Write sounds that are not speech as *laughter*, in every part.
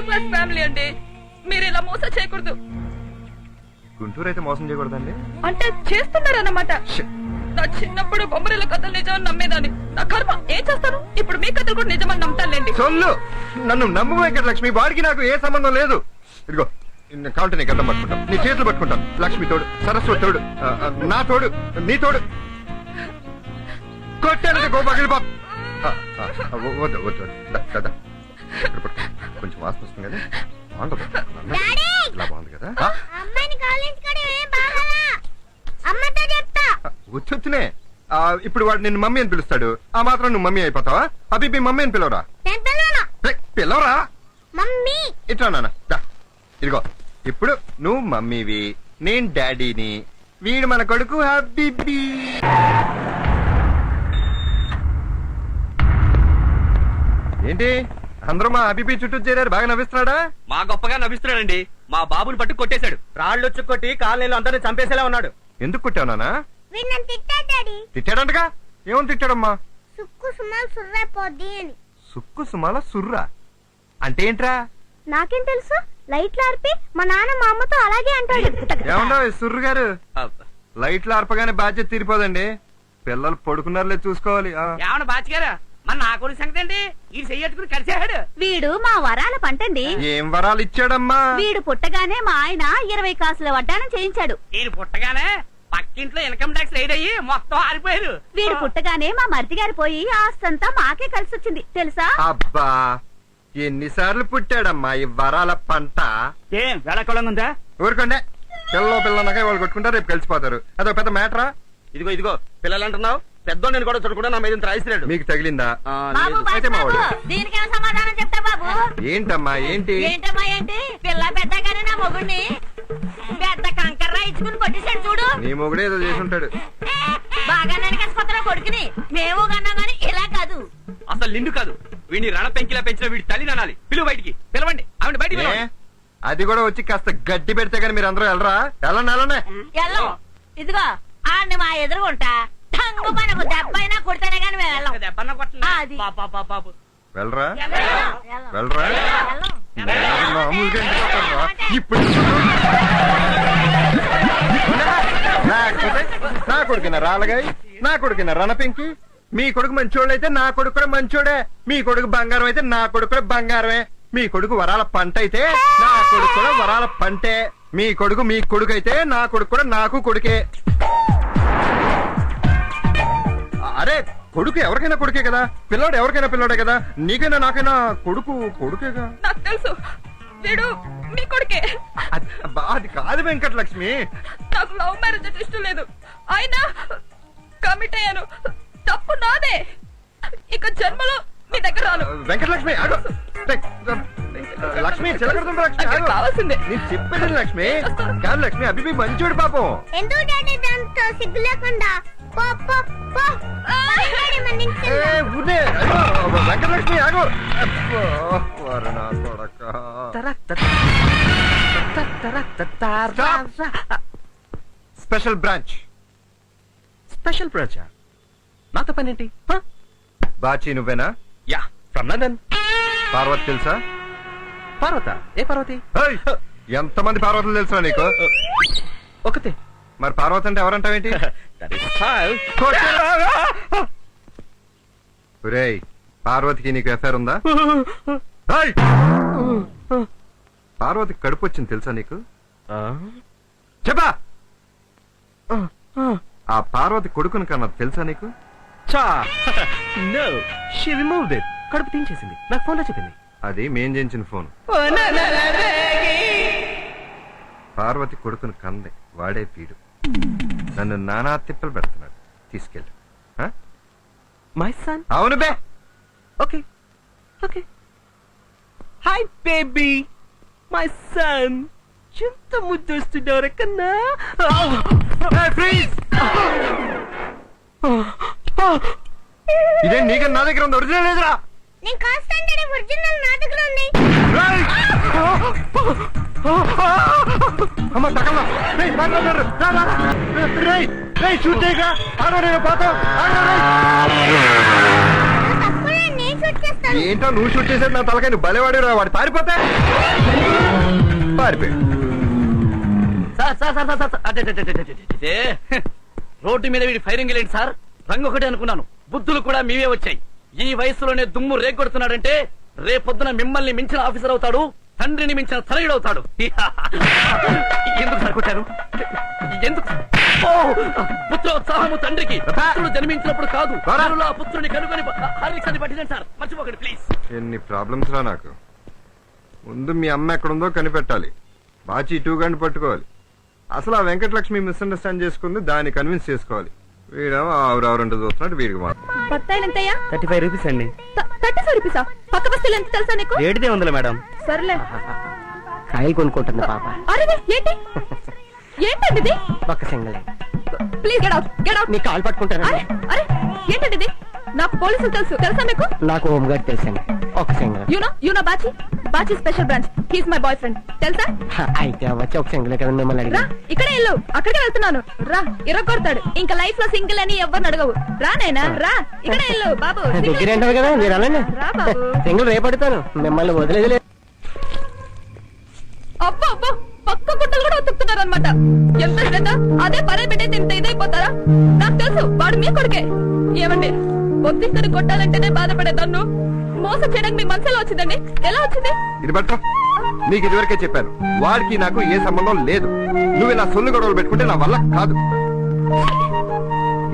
Middle class family అండి. మీరు ఇలా మోసం చేయకూడదు. గుంటూరు అయితే మోసం చేయకూడదండి. అంటే చేస్తున్నారన్నమాట. నా చిన్నప్పుడు బొమ్మరిల కథలు నిజమని నమ్మేదాన్ని. నా కర్మ ఏం చేస్తాను? ఇప్పుడు మీ కథలు కూడా నిజమని నమ్ముతానులేండి. సొల్లు నన్ను నమ్ము వెంకట లక్ష్మి వాడికి నాకు ఏ సంబంధం లేదు. ఇదిగో కావాలంటే నీ గడ్డం పట్టుకుంటాం. నీ చేతులు పట్టుకుంటాం. లక్ష్మి తోడు సరస్వతి తోడు నా తోడు నీ తోడు. కొట్టానంటే గో పగిలిపో ఆ, ఆ, ఆ, వద్దు వద్దు వద్దు. కొంచెం వాసన వస్తుంది కదా? బాగుంటుంది. *laughs* డాడీ! ఇలా బాగుంది కదా? ఏం బాగాలా? అమ్మతో చెప్తా. వచ్చొచ్చునే ఆ, ఇప్పుడు వాడు నిన్ను మమ్మీ అని పిలుస్తాడు. ఆ మాత్రం నువ్వు మమ్మీ అయిపోతావా? అభిబి మమ్మీ అని పిలవరా? నేను పిల్లను రే, పిలవరా? మమ్మీ. ఇట్లా నాన్న దా. ఇదిగో ఇప్పుడు నువ్వు మమ్మీవి నేను డాడీని. వీడు మన కొడుకు హబీబీ. ఏంటి? అందరూ మా హబీబీ చుట్టూ చేరారు. బాగా నవ్విస్తున్నాడా? మా గొప్పగా నవ్విస్తున్నాడండి. మా బాబుని పట్టు కొట్టేశాడు. రాళ్ళు కొట్టి కాలనీలో అందరిని చంపేసేలా ఉన్నాడు. ఎందుకు కొట్టావు తిట్టాడు డాడీ. తిట్టాడంటగా? ఏమని తిట్టాడమ్మా? సుక్కు సుమాలు సుర్రైపోద్ది అని. సుక్కు సుమాల సుర్రా. అంటే ఏంట్రా? నాకేం తెలుసు? లైట్లు ఆర్పి మా నాన్న మా అమ్మతో అలాగే అంటాడు. ఏమన్నా సుర్రు గారు. లైట్లు ఆర్పగానే బాధ్యత తీరిపోదండి. పిల్లలు పడుకున్నారులే చూసుకోవాలి. ఏమన్నా బాచిగారా? మన నా కొడుకు సంగతి అండి ఈ చెయ్యట్టుకుని కలిసేయాడు వీడు మా వరాల పంటండి. ఏం వరాలు ఇచ్చాడమ్మా? వీడు పుట్టగానే మా ఆయన ఇరవై కాసుల వడ్డానం చేయించాడు. ఈయన పుట్టగానే పక్కింట్లో ఇన్కమ్ ట్యాక్స్ రైడ్ అయ్యి మొత్తం ఆరిపోయారు. వీడు పుట్టగానే మా మరిది గారి పోయి ఆస్తంతా మాకే కలిసి వచ్చింది తెలుసా? అబ్బా ఎన్నిసార్లు పుట్టాడమ్మా ఈ వరాల పంట? ఏం వేళకోళంగా ఉందా ఊరుకోండి. పిల్ల పిల్లనగా వాళ్ళు కొట్టుకుంటారు రేపు కలిసిపోతారు. అదొక పెద్ద మ్యాటరా? ఇదిగో ఇదిగో పిల్లలు అంటున్నావు పెద్ద నేను కూడా చూడకుండా నా మీద ఇంత రాయిస్తున్నాడు మీకు తగిలిందా? ఆ, బాబు లేదు. అయితే బాబు. దీనికేం సమాధానం చెప్తా బాబు? ఏంటమ్మా ఏంటి? ఏంటమ్మా ఏంటి? పిల్ల పెద్దగానే నా మొగుడిని. పెద్ద కంకర్ర ఇచ్చుకుని కొట్టేశాడు చూడు. నీ మొగుడే ఏదో చేసి ఉంటాడు బాగా నరికేసుకొస్తున్న కొడుకుని. మేము కన్నా గాని ఇలా కాదు. అసలు నిండు కాదు. వీడిని రణ పెంకిలా పెంచిన వీడి తల్లి నానాలి. పిలువ బయటికి. పిలవండి. ఆవిడ బయటికి ఏ? పిలవండి. అది కూడా వచ్చి కాస్త గడ్డి పెడితే కానీ మీరు అందరూ వెళ్ళరా? వెళ్ళండి వెళ్ళండి. ఎల్లం. ఇదిగో ఆడిని మా ఎదురుగుంటా టంగు మనకు దెబ్బైనా కొడితేనే గాని మేము వెళ్ళం ఒక దెబ్బన్న కొట్టండి. ఆ, అది. పాప, పాప, పాప. వెళ్ళరా వెళ్ళం. వెళ్ళం. వెళ్ళరా వెళ్ళం. మామూలుగా ఎందుకు వస్తారురా? ఇప్పుడు లేకపోతే నా కొడుకున రాలగాయ నా కొడుకున రణపెంకి మీ కొడుకు మంచోడు అయితే నా కొడుకు కూడా మంచోడే మీ కొడుకు బంగారం అయితే నా కొడుకు కూడా బంగారమే మీ కొడుకు వరాల పంట అయితే నా కొడుకు కూడా వరాల పంటే మీ కొడుకు మీ కొడుకు అయితే నా కొడుకు కూడా నాకు కొడుకే అరే కొడుకు ఎవరికైనా కొడుకే కదా? పిల్లోడు ఎవరికైనా పిల్లోడే కదా? నీకైనా నాకైనా కొడుకు కొడుకేగా? నాకు తెలుసు. వీడు మీ కొడుకే. అది అబ్బా, అది కాదు వెంకటలక్ష్మి. నాకు లవ్ మ్యారేజ్ అంటే ఇష్టం లేదు. అయినా కమిట్ అయ్యాను. తప్పు నాదే. ఇక జన్మలో మీ దగ్గర రాను. వెంకటలక్ష్మి ఆగు. లక్ష్మి చిలకడుతుండ్రు లక్ష్మి ఆగు. కావాల్సిందే. నేను చెప్పేది లక్ష్మి. కాదు లక్ష్మి అభిపి మంచోడు పాపం. ఎందుకు డాడీ దాంతో సిగ్గు లేకుండా? పో పో పో. వెంకటలక్ష్మి ఆగు. నా కొడకా. స్పెషల్ బ్రాంచ్ స్పెషల్ బ్రాంచ్ నాతో పని ఏంటి బాచి నువ్వేనా? Yeah from London. పార్వతి తెలుసా? పార్వత ఏ పార్వతి? ఎంతమంది పార్వతులు తెలుసా నీకు? ఒకతే. మరి పార్వతి అంటే ఎవరంటావేంటి? *laughs* పార్వతికి నీకు ఎఫ్ఐఆర్ ఉందా? ఏయ్! పార్వతి కడుపు వచ్చింది తెలుసా నీకు? చెప్పా! ఆ పార్వతి కొడుకుని కన్నా తెలుసా నీకు? చా. *laughs* కడుపు తీయించేసింది నాకు ఫోన్లో చెప్పింది. అది మేం చేయించిన ఫోన్. పార్వతి కొడుకుని కంది వాడే పీడు. నన్ను నానా తిప్పలు పెడుతున్నాడు. తీసుకెళ్ళి. ఆ? మై సన్ అవును బే. Okay. Okay. Hi baby my son ఎంత ముద్దొస్తున్నావు కన్నా! ఇదే నీకన్నా నా దగ్గర ఉంది? ఒరిజినల్ లేదురా నేను కాస్తాను ఒరిజినల్ నా దగ్గర ఉంది రేయ్! అమ్మ తగల రేయ్ మాట్లాడారు రా రా రా. రేయ్ రేయ్ షూట్ చేయగా ఆడో నేను పోతాం ఆడో రేయ్. తప్పులే నేను షూట్ చేస్తా చేస్తారు ఏంటో నువ్వు షూట్ చేసేది నా తలకాయ నువ్వు బలేవాడు రా వాడు పారిపోతే. సార్ సార్ సార్ సార్ అదే. రోడ్డు మీద వీడి ఫైరింగ్ లేండి సార్. రంగు ఒకటే అనుకున్నాను. బుద్ధులు కూడా మీవే వచ్చాయి. ఈ వయసులోనే దుమ్ము రేగొడుతున్నాడంటే రేపొద్దున మిమ్మల్ని మించిన ఆఫీసర్ అవుతాడు తండ్రిని మించిన తనయుడు అవుతాడు. ఎందుకు ఎందుకు! పుత్రోత్సాహము తండ్రికి. పుత్రుడు జన్మించినప్పుడు కాదు. పుత్రుని కనుగొని హరిక్సని పట్టిందండి సార్ మర్చిపోకండి ప్లీజ్. ఎన్ని ప్రాబ్లమ్స్ రా నాకు. ముందు మీ అమ్మ ఎక్కడుందో కనిపెట్టాలి. బాచి టూ గంట పట్టుకోవాలి. అసలు ఆ వెంకటలక్ష్మి మిస్అండర్స్టాండ్ చేసుకుంది దాన్ని కన్విన్స్ చేసుకోవాలి. వీడేమో ఆవురావురంటూ చూస్తున్నాడు వీడికి మాత్రం. బత్తాయిలు ఎంతయ్యా? థర్టీ ఫైవ్ రూపీస్ అండి. థర్టీ ఫైవ్ రూపీసా? పక్క బస్తీలు ఎంత తెలుసా నీకు? ఏడుదే ఉందిలే మేడం. సర్లే. కాయలు కొనుక్కుంటుంది పాప. అరే ఏంటి? ఏంటండి ఇది? ఒక్క single please get out get out నీ కాలు పట్టుకుంటాను అరే అరే ఏంటండి ఇది? నాకు పోలీసులు తెలుసు. తెలుసా మీకు? నాకు హోమ్ గార్డ్ తెలుసండి. ఒక single. You know you know Bachi. Bachi special branch. He's my boyfriend తెలుసా అయితే వచ్చి ఒక సింగల్ కదా మిమ్మల్ని రా అడిగి ఇక్కడే వెళ్ళు. అక్కడికే వెళ్తున్నాను. రా ఇరగొడతాడు. ఇంకా లైఫ్లో సింగిల్ అని ఎవరిని అడగవు. రా నాయనా రా ఇక్కడే వెళ్ళు. బాబు single. దగ్గర అంటారు కదా మీరు అలానే? రా బాబు. సింగిల్ రేపడతాను మిమ్మల్ని వదిలేదు అబ్బో అబ్బో పక్క గుట్టలు కూడా ఉతుకుతున్నారు అనమాట ఎంత శ్రద్ధ? అదే పరే పెట్టేది ఇంత ఇదైపోతారా? నాకు తెలుసు వాడు మీ కొడుకే. ఏమండి ఒత్తిక్కని కొట్టాలంటేనే బాధపడే తన్ను మోసం చేయడానికి మీ మనసులో వచ్చిందండి? ఎలా వచ్చింది? ఇది పట్టు. నీకు ఇదివరకే చెప్పాను. వాడికి నాకు ఏ సంబంధం లేదు. నువ్వు ఇలా సొల్లు గొడవలు పెట్టుకుంటే నా వల్ల కాదు.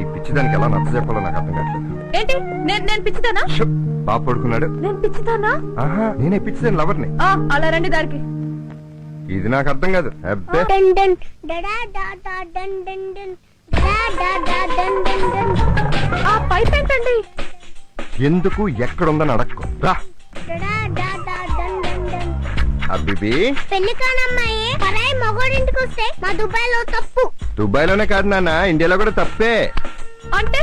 ఈ పిచ్చిదానికి ఎలా నచ్చ చెప్పాలో నాకు అర్థం కావట్లేదు. ఏంటి? నేను నేను పిచ్చిదానా? షు, బాబు పడుకున్నాడు. నేను పిచ్చిదానా? ఆహా నేనే పిచ్చిదాని లవర్ని. ఆ, అలా రండి దారికి. ఇది నాకు అర్థం కాదు. అబ్బే. ఆ పైప్ ఏంటండి? ఎందుకు ఎక్కడుందని అడక్కో. రా. డడా డా డా డన్ డన్ డన్ అబ్బిబి. పెళ్ళి కానమ్మాయి పరాయి మొగోడింటికి వస్తే మా దుబాయ్లో తప్పు. దుబాయ్లోనే కాదు నాన్న ఇండియాలో కూడా తప్పే. అంటే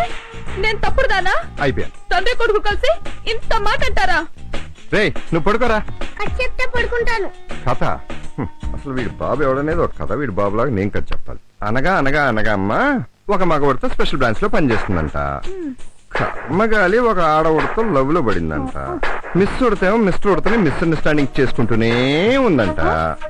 నేను తప్పుడు దానా? అయిపోయాను. తండ్రి కొడుకు కలిసి ఇంత మాట అంటారా? రే నువ్వు పడుకోరా. చెప్తే పడుకుంటాను. కథ? అసలు వీడి బాబు ఎవడనేది ఒక కథ వీడి బాబులాగా నేను కథ చెప్పాలి. అనగా అనగా అనగా అమ్మ ఒక మగవాడితో స్పెషల్ బ్రాంచ్లో పనిచేస్తుందంట కర్మగాలి ఒక ఆడవుడితో లవ్లో పడిందంట. మిస్ ఉడతేమో మిస్టర్ ఉడతని మిస్అండర్స్టాండింగ్ చేసుకుంటూనే ఉందంట.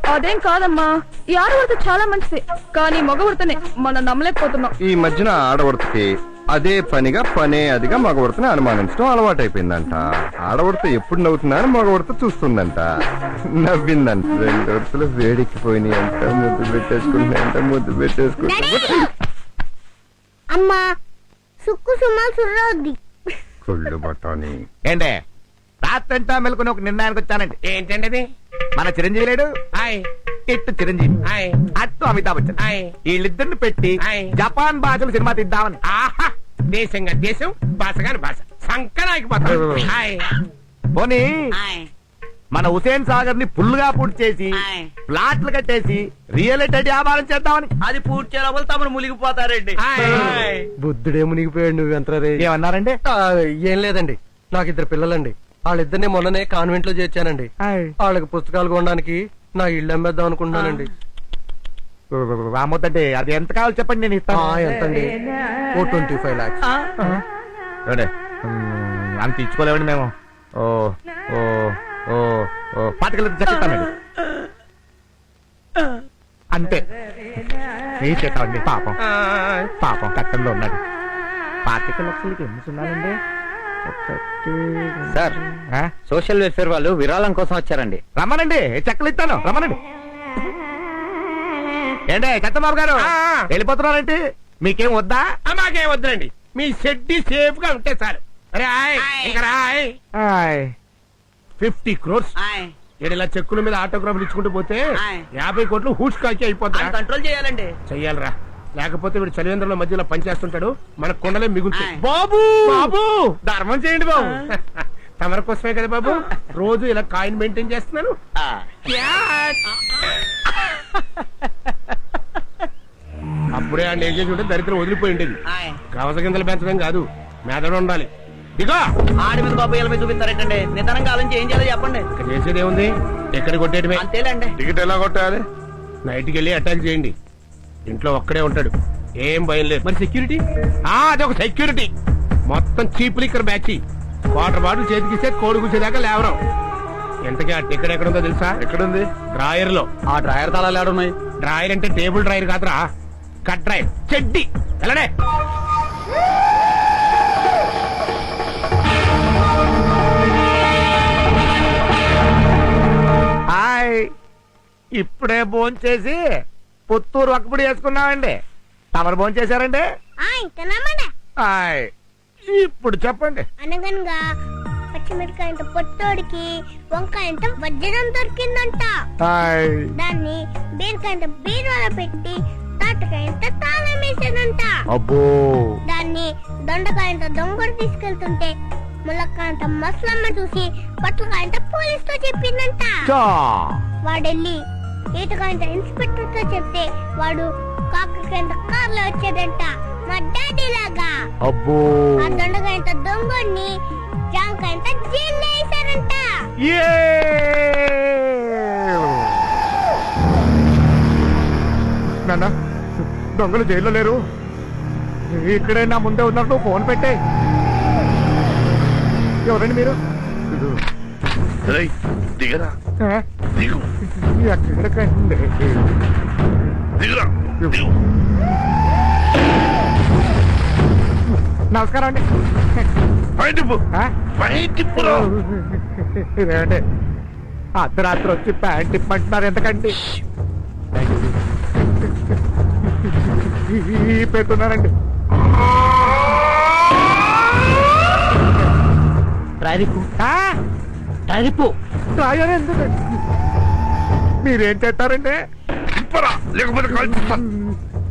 అదేం కాదమ్మా ఈ ఆడవారితో చాలా మంచిది. కానీ మగవారితోనే మనం నమ్మలేకపోతున్నాం. ఈ మధ్యన ఆడవడతకి అదే పనిగా పనే అదిగా మగవడతని అనుమానించడం అలవాటైపోయిందంట. ఆడవడత ఎప్పుడు నవ్వుతున్నారని మగవడత చూస్తుందంట. నవ్విందంట. రెండు వరుసలు వేడికిపోయినాయి అంట ముద్దు పెట్టేసుకుంటున్నాయంట ముద్దు పెట్టేసుకుంటా సుమా సుర్రవుద్ది కుళ్ళు బఠాని. ఏంటే? రాత్రంతా మెలుకుని ఒక నిర్ణయానికి వచ్చానండి. ఏంటండి అది మన చిరంజీవి లేడు? ఇట్టు చిరంజీవి. అట్టు అమితాబ్ బచ్చన్. వీళ్ళిద్దరిని పెట్టి జపాన్ భాషలు సినిమా తీద్దామని. ఆహా! దేశంగా దేశం భాషగాని భాష. సంకరాకి పోనీ. మన హుసేన్ సాగర్ని ఫుల్గా పూర్తి చేసి ఆయ్. ప్లాట్లు కట్టేసి రియల్ ఎస్టేట్ వ్యాపారం చేద్దామని. అది పూర్తి చేయ లోపల తమను మునిగిపోతారండి. బుద్ధుడే మునిగిపోయాడు నువ్వు ఎంత ఏమన్నారండి? ఏం లేదండి. నాకు ఇద్దరు పిల్లలండి. వాళ్ళిద్దరిని మొన్ననే కాన్వెంట్లో చేర్చానండి. వాళ్ళకి పుస్తకాలు కొనడానికి నా ఇల్లు అమ్మేద్దాం అనుకుంటున్నానండి. రామొద్దండి అది ఎంత కావాలో చెప్పండి నేను ఇస్తాను. ఎంతండి? ఓ ట్వంటీ ఫైవ్ లాక్స్ అంత ఇచ్చుకోలేమండి మేము. ఓ ఓ. ఓ ఓ పాతికలు అంతే. చేసేస్తామండి పాపం. పాపం కట్టంలో ఉన్నాడు పాతిక లక్షలకి ఎన్ని సున్నాలండి సార్ సోషల్ వెల్ఫేర్ వాళ్ళు విరాళం కోసం వచ్చారండి. రమ్మనండి చెక్కలు ఇస్తాను రమ్మనండి. ఏంటే చంద్రబాబు గారు ఆ. వెళ్ళిపోతున్నారంటే? మీకేం వద్దా? మాకేం వద్దులండి. మీ షెడ్డి సేఫ్గా ఉంటే చాలు. రాయ్ రాయ్ ఫిఫ్టీ క్రోర్స్. ఇలా చెక్కుల మీద ఆటోగ్రాఫ్లు ఇచ్చుకుంటూ పోతే. యాభై కోట్లు హూడ్స్ కాకి అయిపోతా కంట్రోల్ చేయాలండి. చెయ్యాలరా. లేకపోతే వీడు చలివేంద్రంలో మధ్యలో పనిచేస్తుంటాడు మన కొండలే మిగులుతాయి. బాబు! బాబు! ధర్మం చేయండి బాబు. *laughs* తమర కోసమే కదా బాబు. రోజు ఇలా కాయిన్ మెయింటైన్ చేస్తున్నాను. అప్పుడే ఆ నేజేసి ఉంటే దరిద్రం వదిలిపోయి ఉండేది. కవస గింజలు పెంచడం కాదు. మేదడు ఉండాలి. ఇగో ఆడి మీద బాబు మీద చూపిస్తారేటండి? నిదానంగా ఆలోచించి ఏం చేయాలో చెప్పండి. ఇక్కడ చేసేది ఏముంది? ఎక్కడ కొట్టేయడమే అంతేలేండి. టికెట్ ఎలా కొట్టాలి? నైట్కి వెళ్ళి అటాక్ చేయండి. ఇంట్లో ఒక్కడే ఉంటాడు. ఏం భయం లేదు. మరి సెక్యూరిటీ? అదొక సెక్యూరిటీ. మొత్తం cheap liquor batch water bottle చేతికిస్తే కోడి కూర్చేదాకా లేవరం. ఎంతకీ ఆ టికెట్ ఎక్కడ ఉందో తెలుసా? ఎక్కడుంది? డ్రాయర్లో ఆ డ్రాయర్ తాళాలు ఏడున్నాయి డ్రాయర్ అంటే టేబుల్ డ్రాయర్ కాదురా. Cut drawer. చెడ్డి. వెళ్ళడే. హాయ్. ఇప్పుడే భోంచేసి పుత్తూరు ఒక్కప్పుడు వేసుకున్నామండి. తమరు తినమనే హాయ్. ఇప్పుడు చెప్పండి. అనగనగా పచ్చిమిరకాయంత పొట్టోడికి వంకాయంత వజ్రం దొరికిందంట. దాన్ని బీరకాయంత బీరువాలో పెట్టి తాటకాయంత తాళం వేసేదంట. అబ్బో. దాన్ని దొండకాయంత దొంగడు తీసుకెళ్తుంటే ములక్కాయంత మసలమ్మ చూసి పట్లకాయంత పోలీస్తో చెప్పిందంట వాడెళ్ళి ఈతకాయంత ఇన్స్పెక్టర్తో చెప్తే వాడు కాకరకాయంత కార్లో వచ్చేదంట. మా డాడీ లాగా అబ్బో! ఆ దొండకాయంత దొంగని జామకాయంత జైల్లో వేశారంట. నాన్న దొంగలు జైల్లో లేరు. ఇక్కడే నా ముందే నువ్వు ఫోన్ పెట్టే ఎవరండి మీరు? దిగరా. ఆ? దిగు. ఎక్కడికండి దిగురా. నమస్కారం అండి. ఇదేంటి? అర్ధరాత్రి వచ్చి ప్యాంట్ ఇప్పంటున్నారు ఎంతకండి? ఈ పెట్టున్నారండి రాయరు ఎందుకండి? మీరేం చేస్తారండి? లేకపోతే